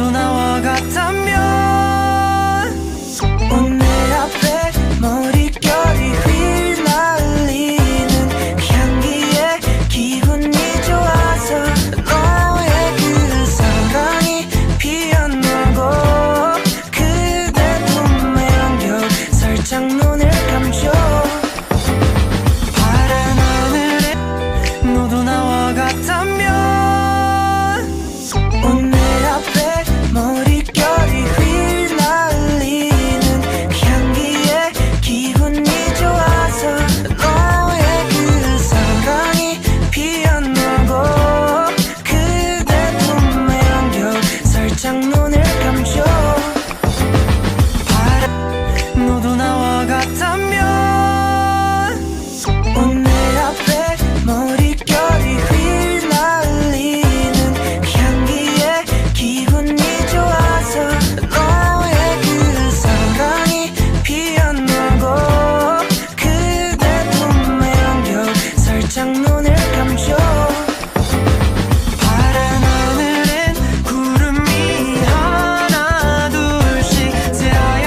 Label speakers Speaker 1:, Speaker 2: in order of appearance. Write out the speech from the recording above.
Speaker 1: 누나 장문을